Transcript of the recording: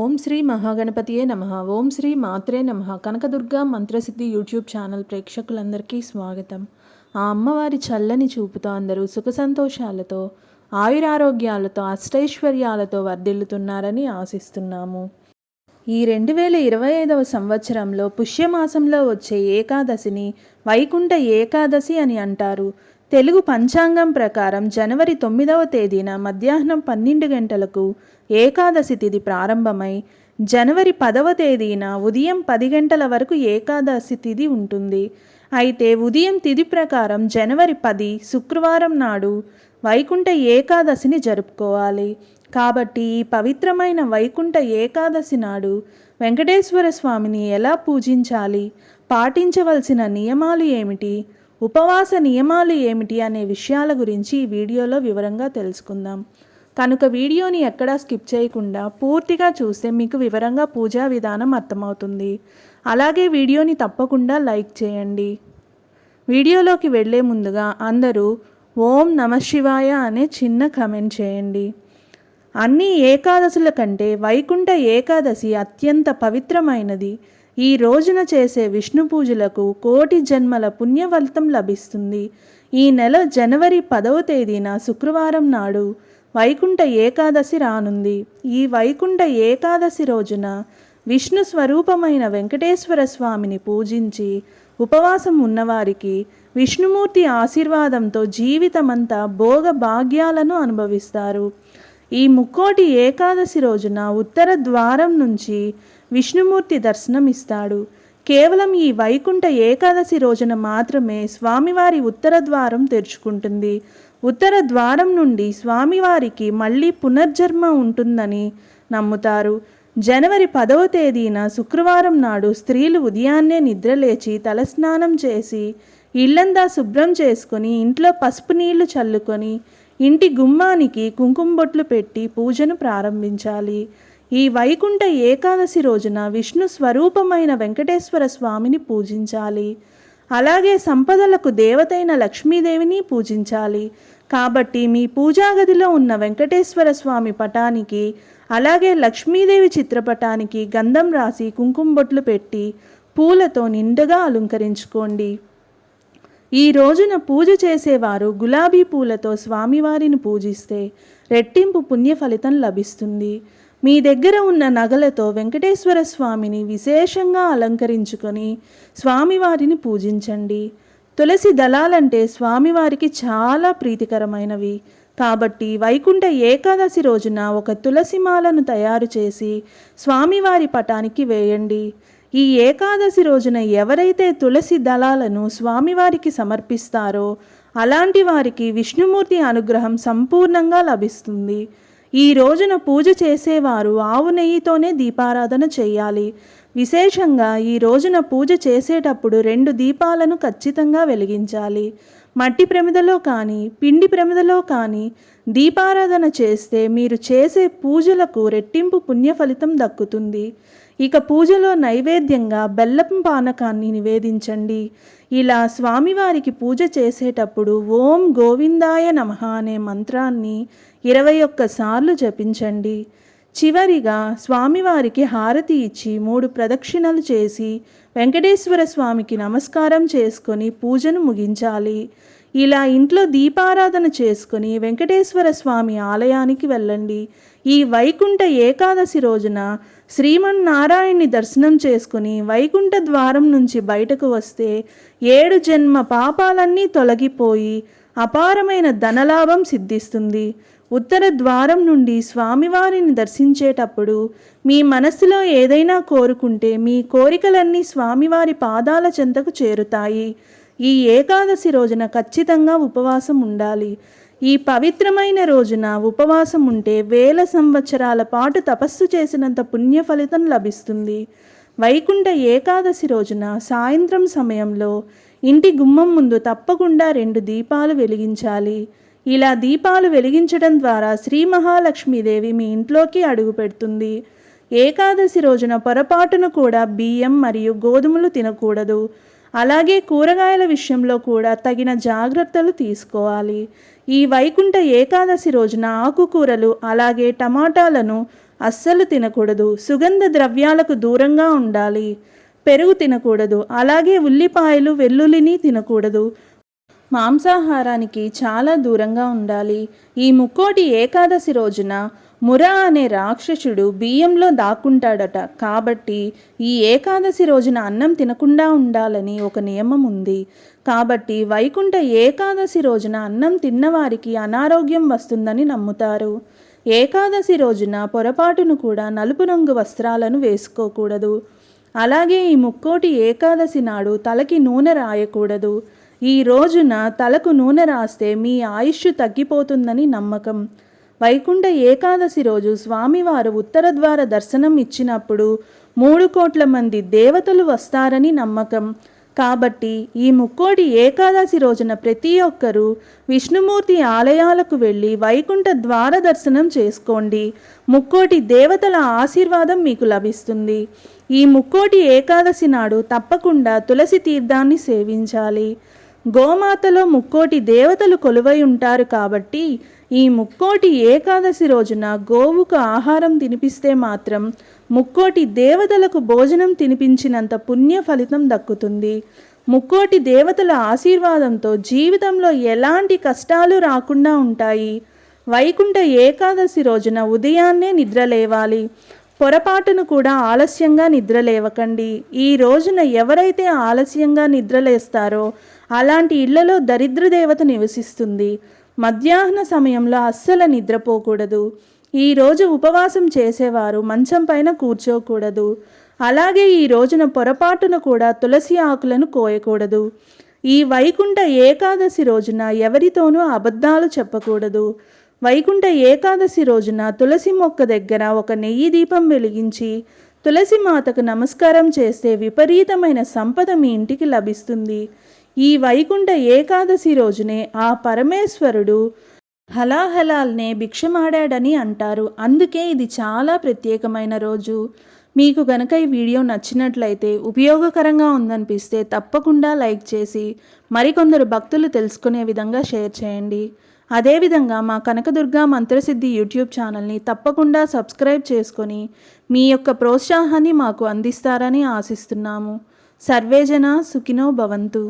ఓం శ్రీ మహాగణపతియే నమ. ఓం శ్రీ మాత్రే నమ. Kanakadurga మంత్రసిద్ధి YouTube channel ప్రేక్షకులందరికీ స్వాగతం. ఆ అమ్మవారి చల్లని చూపుతో అందరూ సుఖ సంతోషాలతో ఆయురారోగ్యాలతో అష్టైశ్వర్యాలతో వర్ధిల్లుతున్నారని ఆశిస్తున్నాము. ఈ రెండు వేల ఇరవై ఐదవ సంవత్సరంలో పుష్యమాసంలో వచ్చే ఏకాదశిని వైకుంఠ ఏకాదశి అని అంటారు. తెలుగు పంచాంగం ప్రకారం జనవరి తొమ్మిదవ తేదీన మధ్యాహ్నం పన్నెండు గంటలకు ఏకాదశి తిథి ప్రారంభమై జనవరి పదవ తేదీన ఉదయం పది గంటల వరకు ఏకాదశి తిథి ఉంటుంది. అయితే ఉదయం తిథి ప్రకారం జనవరి పది శుక్రవారం నాడు వైకుంఠ ఏకాదశిని జరుపుకోవాలి. కాబట్టి ఈ పవిత్రమైన వైకుంఠ ఏకాదశి నాడు వెంకటేశ్వర స్వామిని ఎలా పూజించాలి? పాటించవలసిన నియమాలు ఏమిటి? ఉపవాస నియమాలు ఏమిటి? అనే విషయాల గురించి ఈ వీడియోలో వివరంగా తెలుసుకుందాం. కనుక వీడియోని ఎక్కడా స్కిప్ చేయకుండా పూర్తిగా చూస్తే మీకు వివరంగా పూజా విధానం అర్థమవుతుంది. అలాగే వీడియోని తప్పకుండా లైక్ చేయండి. వీడియోలోకి వెళ్ళే ముందుగా అందరూ ఓం నమ శివాయ అనే చిన్న కమెంట్ చేయండి. అన్ని ఏకాదశుల కంటే వైకుంఠ ఏకాదశి అత్యంత పవిత్రమైనది. ఈ రోజున చేసే విష్ణు పూజలకు కోటి జన్మల పుణ్యఫలితం లభిస్తుంది. ఈ నెల జనవరి పదవ తేదీన శుక్రవారం నాడు వైకుంఠ ఏకాదశి రానుంది. ఈ వైకుంఠ ఏకాదశి రోజున విష్ణు స్వరూపమైన వెంకటేశ్వర స్వామిని పూజించి ఉపవాసం ఉన్నవారికి విష్ణుమూర్తి ఆశీర్వాదంతో జీవితమంతా భోగ భాగ్యాలను అనుభవిస్తారు. ఈ ముక్కోటి ఏకాదశి రోజున ఉత్తర ద్వారం నుంచి విష్ణుమూర్తి దర్శనమిస్తాడు. కేవలం ఈ వైకుంఠ ఏకాదశి రోజున మాత్రమే స్వామివారి ఉత్తర ద్వారం తెరుచుకుంటుంది. ఉత్తర ద్వారం నుండి స్వామివారికి మళ్ళీ పునర్జన్మ ఉంటుందని నమ్ముతారు. జనవరి పదవ తేదీన శుక్రవారం నాడు స్త్రీలు ఉదయాన్నే నిద్రలేచి తలస్నానం చేసి ఇల్లంతా శుభ్రం చేసుకొని ఇంట్లో పసుపు నీళ్ళు చల్లుకొని ఇంటి గుమ్మానికి కుంకుమ బొట్లు పెట్టి పూజను ప్రారంభించాలి. ఈ వైకుంఠ ఏకాదశి రోజున విష్ణు స్వరూపమైన వెంకటేశ్వర స్వామిని పూజించాలి. అలాగే సంపదలకు దేవతైన లక్ష్మీదేవిని పూజించాలి. కాబట్టి మీ పూజాగదిలో ఉన్న వెంకటేశ్వర స్వామి పటానికి అలాగే లక్ష్మీదేవి చిత్రపటానికి గంధం రాసి కుంకుమ బొట్లు పెట్టి పూలతో నిండుగా అలంకరించుకోండి. ఈ రోజున పూజ చేసేవారు గులాబీ పూలతో స్వామివారిని పూజిస్తే రెట్టింపు పుణ్య ఫలితం లభిస్తుంది. మీ దగ్గర ఉన్న నగలతో వెంకటేశ్వర స్వామిని విశేషంగా అలంకరించుకొని స్వామివారిని పూజించండి. తులసి దళాలంటే స్వామివారికి చాలా ప్రీతికరమైనవి. కాబట్టి వైకుంఠ ఏకాదశి రోజున ఒక తులసి మాలను తయారు చేసి స్వామివారి పటానికి వేయండి. ఈ ఏకాదశి రోజున ఎవరైతే తులసి దళాలను స్వామివారికి సమర్పిస్తారో అలాంటి వారికి విష్ణుమూర్తి అనుగ్రహం సంపూర్ణంగా లభిస్తుంది. ఈ రోజున పూజ చేసేవారు ఆవు నెయ్యితోనే దీపారాధన చేయాలి. విశేషంగా ఈ రోజున పూజ చేసేటప్పుడు రెండు దీపాలను ఖచ్చితంగా వెలిగించాలి. మట్టి ప్రమిదలో కానీ పిండి ప్రమిదలో కానీ దీపారాధన చేస్తే మీరు చేసే పూజలకు రెట్టింపు పుణ్య ఫలితం దక్కుతుంది. ఇక పూజలో నైవేద్యంగా బెల్లం పానకాన్ని నివేదించండి. ఇలా స్వామివారికి పూజ చేసేటప్పుడు ఓం గోవిందాయ నమః అనే మంత్రాన్ని ఇరవై ఒక్కసార్లు జపించండి. చివరిగా స్వామివారికి హారతి ఇచ్చి మూడు ప్రదక్షిణలు చేసి వెంకటేశ్వర స్వామికి నమస్కారం చేసుకొని పూజను ముగించాలి. ఇలా ఇంట్లో దీపారాధన చేసుకుని వెంకటేశ్వర స్వామి ఆలయానికి వెళ్ళండి. ఈ వైకుంఠ ఏకాదశి రోజున శ్రీమన్నారాయణ్ణి దర్శనం చేసుకుని వైకుంఠ ద్వారం నుంచి బయటకు వస్తే ఏడు జన్మ పాపాలన్నీ తొలగిపోయి అపారమైన ధనలాభం సిద్ధిస్తుంది. ఉత్తర ద్వారం నుండి స్వామివారిని దర్శించేటప్పుడు మీ మనస్సులో ఏదైనా కోరుకుంటే మీ కోరికలన్నీ స్వామివారి పాదాల చెంతకు చేరుతాయి. ఈ ఏకాదశి రోజున ఖచ్చితంగా ఉపవాసం ఉండాలి. ఈ పవిత్రమైన రోజున ఉపవాసం ఉంటే వేల సంవత్సరాల పాటు తపస్సు చేసినంత పుణ్య ఫలితం లభిస్తుంది. వైకుంఠ ఏకాదశి రోజున సాయంత్రం సమయంలో ఇంటి గుమ్మం ముందు తప్పకుండా రెండు దీపాలు వెలిగించాలి. ఇలా దీపాలు వెలిగించడం ద్వారా శ్రీ మహాలక్ష్మీదేవి మీ ఇంట్లోకి అడుగు పెడుతుంది. ఏకాదశి రోజున పొరపాటును కూడా బియ్యం మరియు గోధుమలు తినకూడదు. అలాగే కూరగాయల విషయంలో కూడా తగిన జాగ్రత్తలు తీసుకోవాలి. ఈ వైకుంఠ ఏకాదశి రోజున ఆకుకూరలు అలాగే టమాటాలను అస్సలు తినకూడదు. సుగంధ ద్రవ్యాలకు దూరంగా ఉండాలి. పెరుగు తినకూడదు. అలాగే ఉల్లిపాయలు వెల్లుల్లిని తినకూడదు. మాంసాహారానికి చాలా దూరంగా ఉండాలి. ఈ ముక్కోటి ఏకాదశి రోజున ముర అనే రాక్షసుడు బియ్యంలో దాక్కుంటాడట. కాబట్టి ఈ ఏకాదశి రోజున అన్నం తినకుండా ఉండాలని ఒక నియమం ఉంది. కాబట్టి వైకుంఠ ఏకాదశి రోజున అన్నం తిన్నవారికి అనారోగ్యం వస్తుందని నమ్ముతారు. ఏకాదశి రోజున పొరపాటును కూడా నలుపు రంగు వస్త్రాలను వేసుకోకూడదు. అలాగే ఈ ముక్కోటి ఏకాదశి నాడు తలకి నూనె రాయకూడదు. ఈ రోజున తలకు నూనె రాస్తే మీ ఆయుష్ తగ్గిపోతుందని నమ్మకం. వైకుంఠ ఏకాదశి రోజు స్వామివారు ఉత్తర ద్వార దర్శనం ఇచ్చినప్పుడు మూడు కోట్ల మంది దేవతలు వస్తారని నమ్మకం. కాబట్టి ఈ ముక్కోటి ఏకాదశి రోజున ప్రతి ఒక్కరూ విష్ణుమూర్తి ఆలయాలకు వెళ్ళి వైకుంఠ ద్వార దర్శనం చేసుకోండి. ముక్కోటి దేవతల ఆశీర్వాదం మీకు లభిస్తుంది. ఈ ముక్కోటి ఏకాదశి నాడు తప్పకుండా తులసి తీర్థాన్ని సేవించాలి. గోమాతలో ముక్కోటి దేవతలు కొలువై ఉంటారు కాబట్టి ఈ ముక్కోటి ఏకాదశి రోజున గోవుకు ఆహారం తినిపిస్తే మాత్రం ముక్కోటి దేవతలకు భోజనం తినిపించినంత పుణ్య ఫలితం దక్కుతుంది. ముక్కోటి దేవతల ఆశీర్వాదంతో జీవితంలో ఎలాంటి కష్టాలు రాకుండా ఉంటాయి. వైకుంఠ ఏకాదశి రోజున ఉదయాన్నే నిద్రలేవాలి. పొరపాటును కూడా ఆలస్యంగా నిద్రలేవకండి. ఈ రోజున ఎవరైతే ఆలస్యంగా నిద్రలేస్తారో అలాంటి ఇళ్ళలో దరిద్ర దేవత నివసిస్తుంది. మధ్యాహ్న సమయంలో అస్సలు నిద్రపోకూడదు. ఈరోజు ఉపవాసం చేసేవారు మంచం పైన కూర్చోకూడదు. అలాగే ఈ రోజున పొరపాటున కూడా తులసి ఆకులను కోయకూడదు. ఈ వైకుంఠ ఏకాదశి రోజున ఎవరితోనూ అబద్ధాలు చెప్పకూడదు. వైకుంఠ ఏకాదశి రోజున తులసి మొక్క దగ్గర ఒక నెయ్యి దీపం వెలిగించి తులసి మాతకు నమస్కారం చేస్తే విపరీతమైన సంపద మీ ఇంటికి లభిస్తుంది. ఈ వైకుంఠ ఏకాదశి రోజునే ఆ పరమేశ్వరుడు హలాహలాల్నే భిక్షమాడాడని అంటారు. అందుకే ఇది చాలా ప్రత్యేకమైన రోజు. మీకు గనక ఈ వీడియో నచ్చినట్లయితే ఉపయోగకరంగా ఉందనిపిస్తే తప్పకుండా లైక్ చేసి మరికొందరు భక్తులు తెలుసుకునే విధంగా షేర్ చేయండి. అదేవిధంగా మా కనకదుర్గ మంత్రసిద్ధి యూట్యూబ్ ఛానల్ని తప్పకుండా సబ్స్క్రైబ్ చేసుకొని మీ యొక్క ప్రోత్సాహాన్ని మాకు అందిస్తారని ఆశిస్తున్నాము. సర్వేజన సుఖినో భవంతు.